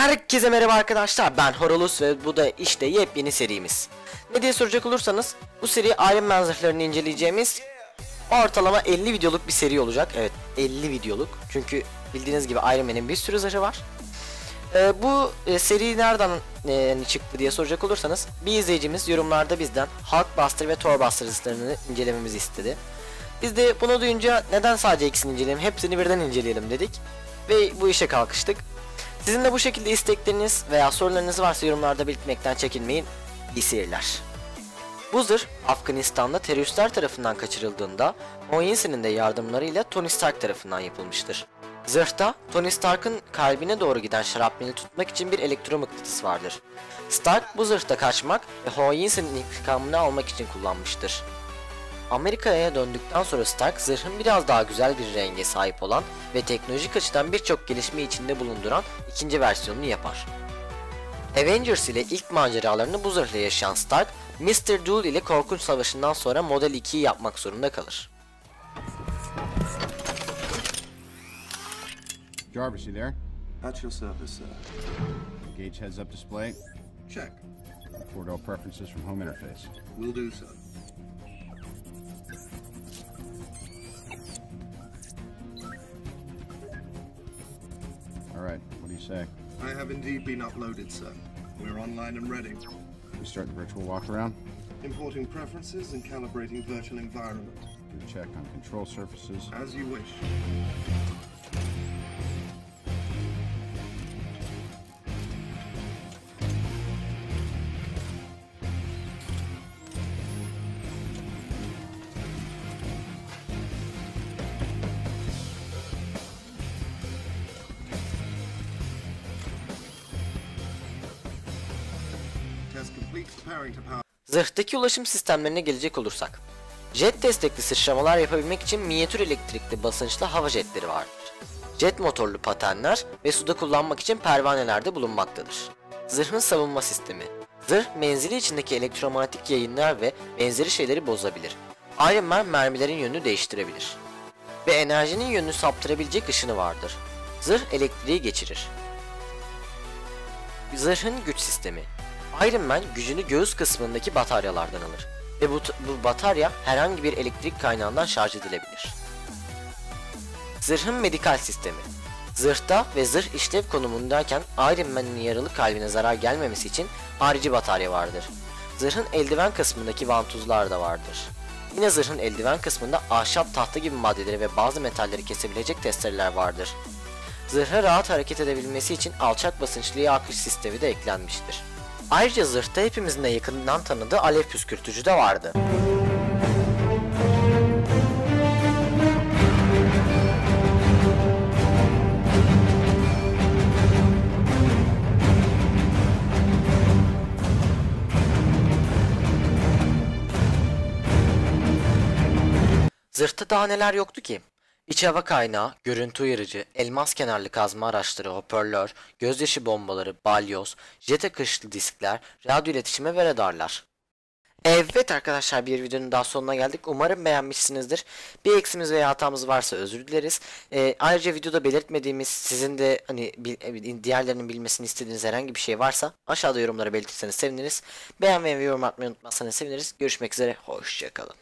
Herkese merhaba arkadaşlar ben Horolus ve bu da işte yepyeni serimiz. Ne diye soracak olursanız bu seri Iron Man zırhlarını inceleyeceğimiz ortalama 50 videoluk bir seri olacak. Evet 50 videoluk çünkü bildiğiniz gibi Iron Man'in bir sürü zırhı var. Ee, bu e, seri nereden e, çıktı diye soracak olursanız bir izleyicimiz yorumlarda bizden Hulkbuster ve Thorbuster zırhlarını incelememizi istedi. Biz de bunu duyunca neden sadece ikisini inceleyelim hepsini birden inceleyelim dedik ve bu işe kalkıştık. Sizin de bu şekilde istekleriniz veya sorularınız varsa yorumlarda belirtmekten çekinmeyin. İyi seyirler. Bu Afganistan'da teröristler tarafından kaçırıldığında Moinsi'nin de yardımlarıyla Tony Stark tarafından yapılmıştır. Zırhta Tony Stark'ın kalbine doğru giden şarapneli tutmak için bir elektromıknatıs vardır. Stark bu zırhta kaçmak ve Hoyinsi'nin intikamını almak için kullanmıştır. Amerika'ya döndükten sonra Stark zırhın biraz daha güzel bir renge sahip olan ve teknolojik açıdan birçok gelişme içinde bulunduran ikinci versiyonunu yapar. Avengers ile ilk maceralarını bu zırhla yaşayan Stark, Mr. Dool ile korkunç savaşından sonra Model 2'yi yapmak zorunda kalır. Jarvis, you there? At your service, sir. Gauge heads up display. Check. Four door preferences from home interface. Will do, sir. Say? I have indeed been uploaded, sir. We're online and ready. We start the virtual walk around. Importing preferences and calibrating virtual environment. Do check on control surfaces. As you wish. Zırhtaki ulaşım sistemlerine gelecek olursak. Jet destekli sıçramalar yapabilmek için minyatür elektrikli basınçlı hava jetleri vardır. Jet motorlu patenler ve suda kullanmak için pervanelerde bulunmaktadır. Zırhın savunma sistemi. Zırh menzili içindeki elektromanyetik yayınlar ve benzeri şeyleri bozabilir. Iron Man mermilerin yönünü değiştirebilir. Ve enerjinin yönünü saptırabilecek ışını vardır. Zırh elektriği geçirir. Zırhın güç sistemi. Iron Man gücünü göğüs kısmındaki bataryalardan alır ve bu, bu batarya herhangi bir elektrik kaynağından şarj edilebilir. Zırhın medikal sistemi. Zırhta ve zırh işlev konumundayken Iron Man'in yaralı kalbine zarar gelmemesi için harici batarya vardır. Zırhın eldiven kısmındaki vantuzlar da vardır. Yine zırhın eldiven kısmında ahşap tahta gibi maddeleri ve bazı metalleri kesebilecek testereler vardır. Zırha rahat hareket edebilmesi için alçak basınçlı akış sistemi de eklenmiştir. Ayrıca zırhta hepimizin de yakından tanıdığı alev püskürtücü de vardı. Zırhta daha neler yoktu ki? İç hava kaynağı, görüntü uyarıcı, elmas kenarlı kazma araçları, hoparlör, gözyaşı bombaları, balyoz, jet akışlı diskler, radyo iletişimi ve radarlar. Evet arkadaşlar bir videonun daha sonuna geldik. Umarım beğenmişsinizdir. Bir eksimiz veya hatamız varsa özür dileriz. Ee, ayrıca videoda belirtmediğimiz sizin de hani bil- diğerlerinin bilmesini istediğiniz herhangi bir şey varsa aşağıda yorumlara belirtirseniz seviniriz. Beğenmeyi ve yorum atmayı unutmazsanız seviniriz. Görüşmek üzere. Hoşçakalın.